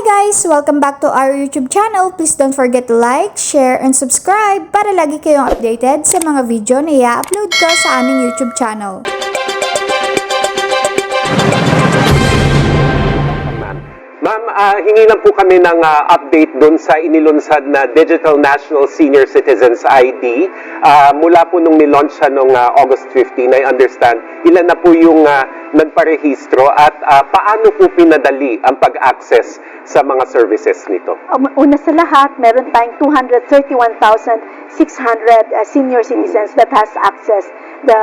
guys! Welcome back to our YouTube channel. Please don't forget to like, share, and subscribe para lagi kayong updated sa mga video na i-upload ko sa aming YouTube channel. Ma'am, ah, hingi lang po kami ng ah, update doon sa inilunsad na Digital National Senior Citizens ID. Ah, mula po nung nilaunch siya noong ah, August 15, I understand, ilan na po yung ah, nagparehistro at ah, paano po pinadali ang pag-access sa mga services nito? Um, una sa lahat, meron tayong 231,600 uh, senior citizens that has access the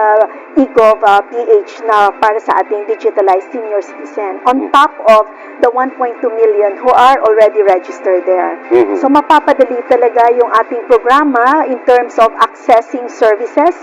eGov uh, PH na para sa ating digitalized senior citizen on top of the 1.2 million who are already registered there. Mhm. So mapapadali talaga yung ating programa in terms of accessing services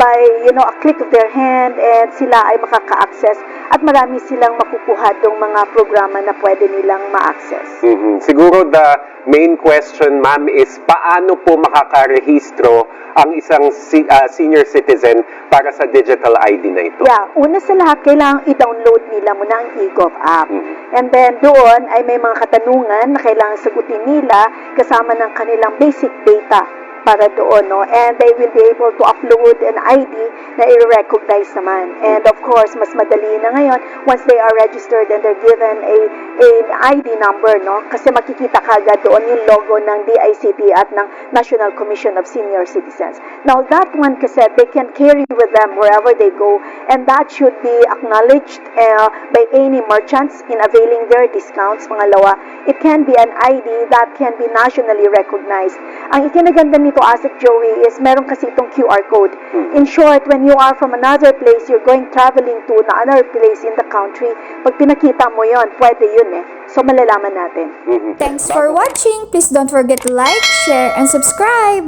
by you know a click of their hand and sila ay makaka-access at marami silang makukuha dong mga programa na pwede nilang ma-access. Mhm. Siguro the main question, ma'am, is paano po makakarehistro ang isang si- ah, senior citizen para sa digital ID na ito? Yeah, una sa lahat, kailangang i-download nila muna ang eGov app. Mhm. And then doon ay may mga katanungan na kailangan sagutin nila kasama ng kanilang basic data para doon, no? And they will be able to upload an ID na i-recognize naman. And of course, mas madali na ngayon once they are registered and they're given a an ID number, no? Kasi makikita kagad doon yung logo ng DICT at ng National Commission of Senior Citizens. Now, that one kasi they can carry with them wherever they go and that should be acknowledged uh, by any merchants in availing their discounts. Pangalawa, it can be an ID that can be nationally recognized. Ang ikinaganda nito, Asik Joey, is meron kasi itong QR code. In short, when you are from another place, you're going traveling to another place in the country, pag pinakita mo yon pwede yun eh. So, malalaman natin. Mhm. Thanks for watching! Please don't forget to like, share, and subscribe!